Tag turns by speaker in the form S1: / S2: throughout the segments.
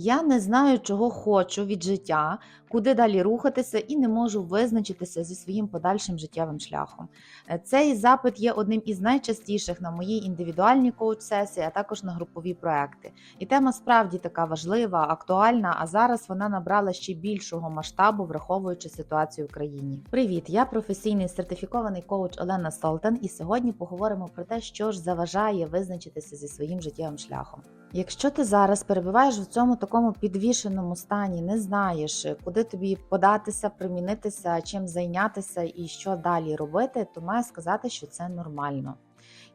S1: Я не знаю, чого хочу від життя, куди далі рухатися, і не можу визначитися зі своїм подальшим життєвим шляхом. Е, Цей запит є одним із найчастіших на моїй індивідуальній коуч-сесії, а також на групові проекти. І тема справді така важлива, актуальна. А зараз вона набрала ще більшого масштабу, враховуючи ситуацію в країні. Привіт, я професійний сертифікований коуч Олена Солтан, і сьогодні поговоримо про те, що ж заважає визначитися зі своїм життєвим шляхом. Якщо ти зараз перебуваєш в цьому такому підвішеному стані, не знаєш, куди тобі податися, примінитися, чим зайнятися і що далі робити, то маю сказати, що це нормально.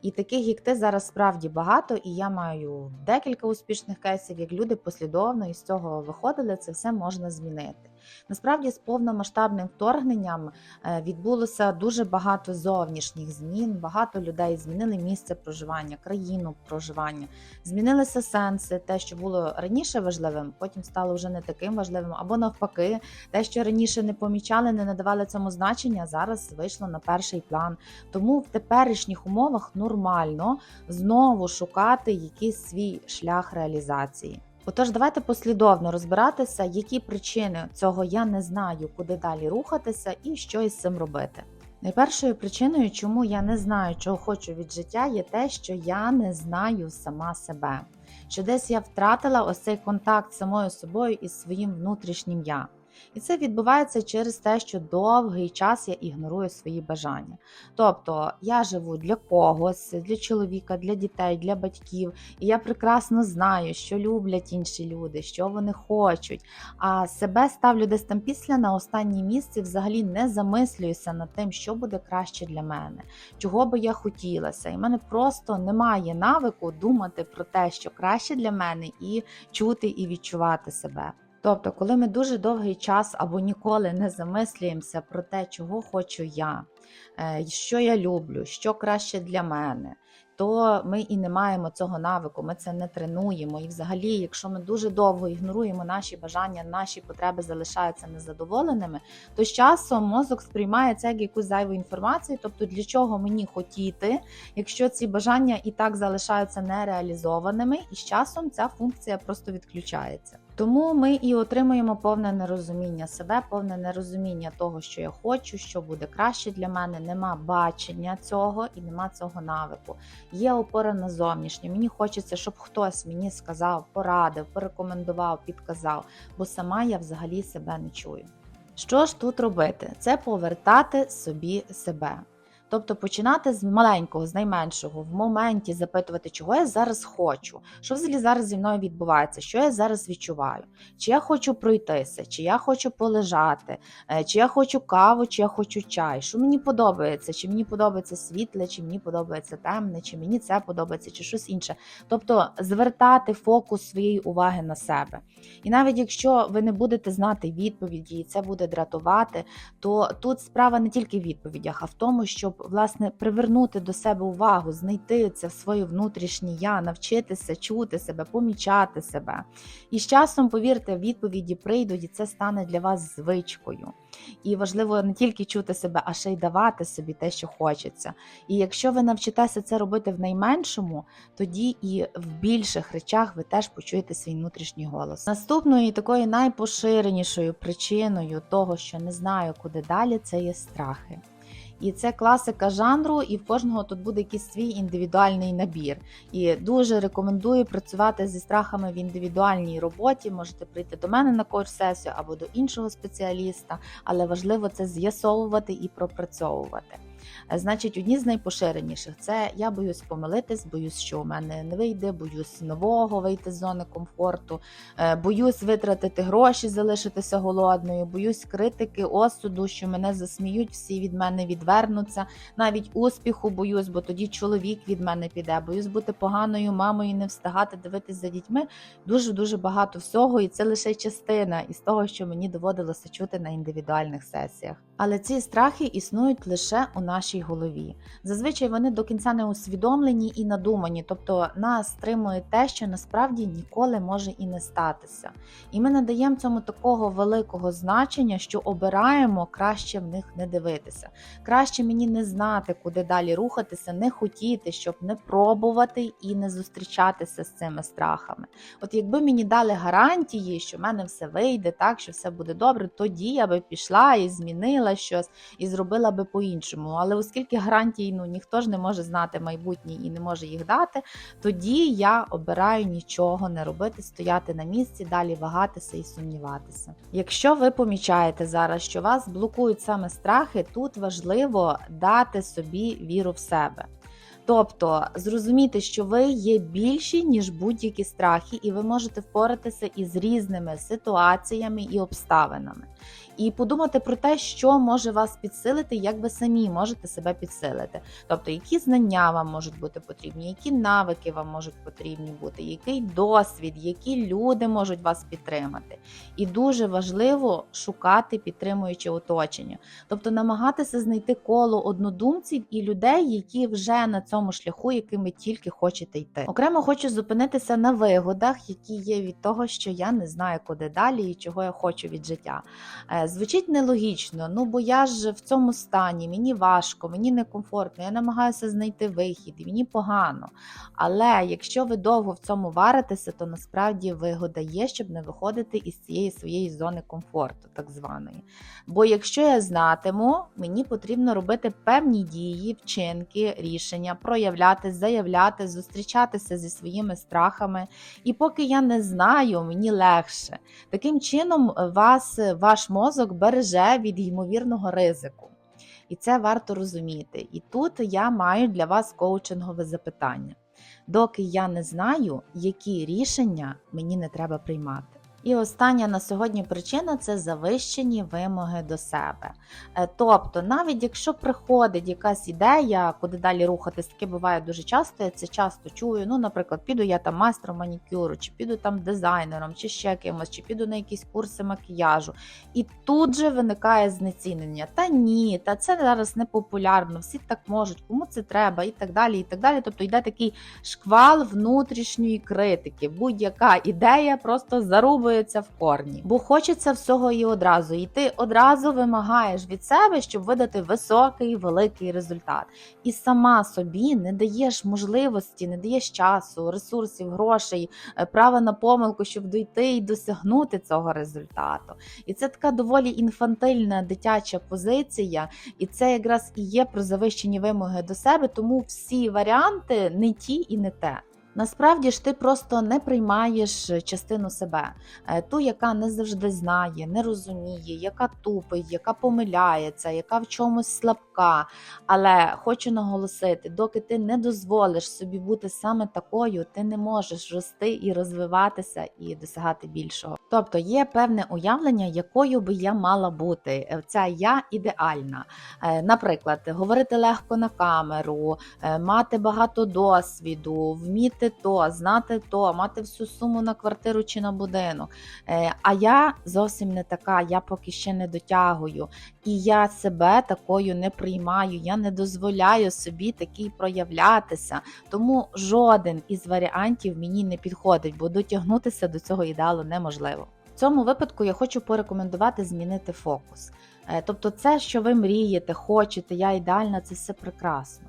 S1: І таких, як ти, зараз справді багато, і я маю декілька успішних кейсів, як люди послідовно із цього виходили, це все можна змінити. Насправді, з повномасштабним вторгненням е, відбулося дуже багато зовнішніх змін. Багато людей змінили місце проживання, країну проживання, змінилися сенси. Те, що було раніше важливим, потім стало вже не таким важливим, або навпаки, те, що раніше не помічали, не надавали цьому значення, зараз вийшло на перший план. Тому в теперішніх умовах нормально знову шукати якийсь свій шлях реалізації. Отож, давайте послідовно розбиратися, які причини цього я не знаю, куди далі рухатися і що із цим робити. Найпершою причиною, чому я не знаю, чого хочу від життя, є те, що я не знаю сама себе. Що десь я втратила ось цей контакт з самою собою і своїм внутрішнім я. І це відбувається через те, що довгий час я ігнорую свої бажання. Тобто я живу для когось, для чоловіка, для дітей, для батьків, і я прекрасно знаю, що люблять інші люди, що вони хочуть. А себе ставлю десь там після на останнє місце, взагалі не замислююся над тим, що буде краще для мене, чого би я хотілася. І в мене просто немає навику думати про те, що краще для мене, і чути і відчувати себе. Тобто, коли ми дуже довгий час або ніколи не замислюємося про те, чого хочу я, е, що я люблю, що краще для мене, то ми і не маємо цього навику, ми це не тренуємо. І взагалі, якщо ми дуже довго ігноруємо наші бажання, наші потреби залишаються незадоволеними, то з часом мозок сприймає це як якусь зайву інформацію. Тобто, для чого мені хотіти, якщо ці бажання і так залишаються нереалізованими, і з часом ця функція просто відключається. Тому ми і отримуємо повне нерозуміння себе, повне нерозуміння того, що я хочу, що буде краще для мене. Нема бачення цього і нема цього навику. Є опора на зовнішнє. Мені хочеться, щоб хтось мені сказав, порадив, порекомендував, підказав, бо сама я взагалі себе не чую. Що ж тут робити? Це повертати собі себе. Тобто починати з маленького, з найменшого, в моменті запитувати, чого я зараз хочу, що взагалі зараз зі мною відбувається, що я зараз відчуваю, чи я хочу пройтися, чи я хочу полежати, е, чи я хочу каву, чи я хочу чай, що мені подобається, чи мені подобається світле, чи мені подобається темне, чи мені це подобається, чи щось інше. Тобто звертати фокус своєї уваги на себе. І навіть якщо ви не будете знати відповіді, і це буде дратувати, то тут справа не тільки в відповідях, а в тому, щоб власне привернути до себе увагу, знайти це своє внутрішнє я, навчитися чути себе, помічати себе. І з часом, повірте, відповіді прийдуть, і це стане для вас звичкою. І важливо не тільки чути себе, а ще й давати собі те, що хочеться. І якщо ви навчитеся це робити в найменшому, тоді і в більших речах ви теж почуєте свій внутрішній голос. Наступною і такою найпоширенішою причиною того, що не знаю, куди далі, це є страхи. І це класика жанру, і в кожного тут буде якийсь свій індивідуальний набір. І дуже рекомендую працювати зі страхами в індивідуальній роботі. Можете прийти до мене на коуч-сесію або до іншого спеціаліста, але важливо це з'ясовувати і пропрацьовувати. Е, Значить, одні з найпоширеніших це я боюсь помилитись, боюсь, що у мене не вийде, боюсь нового вийти з зони комфорту, е, боюсь витратити гроші, залишитися голодною, боюсь критики, осуду, що мене засміють, всі від мене відвернуться. Навіть успіху боюсь, бо тоді чоловік від мене піде. Боюсь бути поганою мамою, не встигати дивитись за дітьми. Дуже дуже багато всього, і це лише частина із того, що мені доводилося чути на індивідуальних сесіях. Але ці страхи існують лише у нашій голові. Зазвичай вони до кінця не усвідомлені і надумані, тобто нас стримує те, що насправді ніколи може і не статися. І ми надаємо цьому такого великого значення, що обираємо краще в них не дивитися. Краще мені не знати, куди далі рухатися, не хотіти, щоб не пробувати і не зустрічатися з цими страхами. От якби мені дали гарантії, що в мене все вийде, так що все буде добре, тоді я би пішла і змінила щось і зробила би по-іншому. Але оскільки гарантій ну ніхто ж не може знати майбутнє і не може їх дати, тоді я обираю нічого не робити, стояти на місці, далі вагатися і сумніватися. Якщо ви помічаєте зараз, що вас блокують саме страхи, тут важливо дати собі віру в себе. Тобто зрозуміти, що ви є більші, ніж будь-які страхи, і ви можете впоратися із різними ситуаціями і обставинами. І подумати про те, що може вас підсилити, як ви самі можете себе підсилити. Тобто, які знання вам можуть бути потрібні, які навики вам можуть потрібні бути, який досвід, які люди можуть вас підтримати. І дуже важливо шукати підтримуюче оточення, тобто намагатися знайти коло однодумців і людей, які вже на цьому шляху, яким ви тільки хочете йти. Окремо хочу зупинитися на вигодах, які є від того, що я не знаю, куди далі і чого я хочу від життя. Звучить нелогічно, ну бо я ж в цьому стані, мені важко, мені некомфортно, я намагаюся знайти вихід, мені погано. Але якщо ви довго в цьому варитеся, то насправді вигода є, щоб не виходити із цієї своєї зони комфорту, так званої. Бо якщо я знатиму, мені потрібно робити певні дії, вчинки, рішення, проявляти, заявляти, зустрічатися зі своїми страхами. І поки я не знаю, мені легше. Таким чином, вас ваш мозок береже від ймовірного ризику. І це варто розуміти. І тут я маю для вас коучингове запитання. Доки я не знаю, які рішення мені не треба приймати. І остання на сьогодні причина це завищені вимоги до себе. Е, Тобто, навіть якщо приходить якась ідея, куди далі рухатись, таке буває дуже часто, я це часто чую. Ну, наприклад, піду я там майстром манікюру, чи піду там дизайнером, чи ще кимось, чи піду на якісь курси макіяжу. І тут же виникає знецінення. Та ні, та це зараз не популярно, всі так можуть, кому це треба, і так далі. і так далі. Тобто йде такий шквал внутрішньої критики. Будь-яка ідея просто зарубується в корні, бо хочеться всього і одразу. І ти одразу вимагаєш від себе, щоб видати високий великий результат. І сама собі не даєш можливості, не даєш часу, ресурсів, грошей, е, права на помилку, щоб дійти і досягнути цього результату. І це така доволі інфантильна дитяча позиція, і це якраз і є про завищені вимоги до себе, тому всі варіанти не ті і не те. Насправді ж ти просто не приймаєш частину себе, е, ту, яка не завжди знає, не розуміє, яка тупить, яка помиляється, яка в чомусь слабка. Але хочу наголосити, доки ти не дозволиш собі бути саме такою, ти не можеш рости і розвиватися і досягати більшого. Тобто є певне уявлення, якою би я мала бути. Е, Ця я ідеальна. Е, Наприклад, говорити легко на камеру, е, мати багато досвіду, вміти то, знати то, мати всю суму на квартиру чи на будинок. Е, А я зовсім не така, я поки ще не дотягую. І я себе такою не приймаю, я не дозволяю собі такій проявлятися. Тому жоден із варіантів мені не підходить, бо дотягнутися до цього ідеалу неможливо. В цьому випадку я хочу порекомендувати змінити фокус. Е, Тобто, це, що ви мрієте, хочете, я ідеальна, це все прекрасно.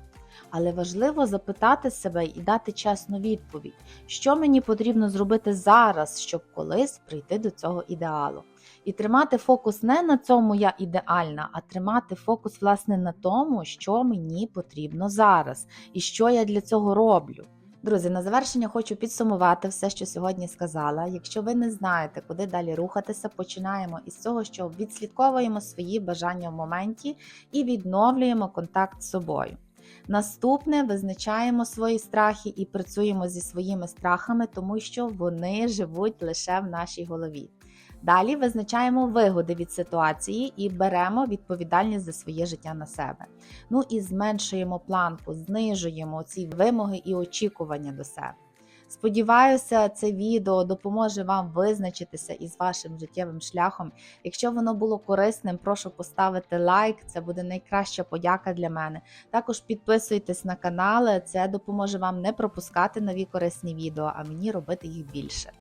S1: Але важливо запитати себе і дати чесну відповідь, що мені потрібно зробити зараз, щоб колись прийти до цього ідеалу. І тримати фокус не на цьому я ідеальна, а тримати фокус власне на тому, що мені потрібно зараз і що я для цього роблю. Друзі, на завершення хочу підсумувати все, що сьогодні сказала. Якщо ви не знаєте, куди далі рухатися, починаємо із того, що відслідковуємо свої бажання в моменті і відновлюємо контакт з собою. Наступне визначаємо свої страхи і працюємо зі своїми страхами, тому що вони живуть лише в нашій голові. Далі визначаємо вигоди від ситуації і беремо відповідальність за своє життя на себе. Ну і зменшуємо планку, знижуємо ці вимоги і очікування до себе. Сподіваюся, це відео допоможе вам визначитися із вашим життєвим шляхом. Якщо воно було корисним, прошу поставити лайк. Це буде найкраща подяка для мене. Також підписуйтесь на канал, це допоможе вам не пропускати нові корисні відео, а мені робити їх більше.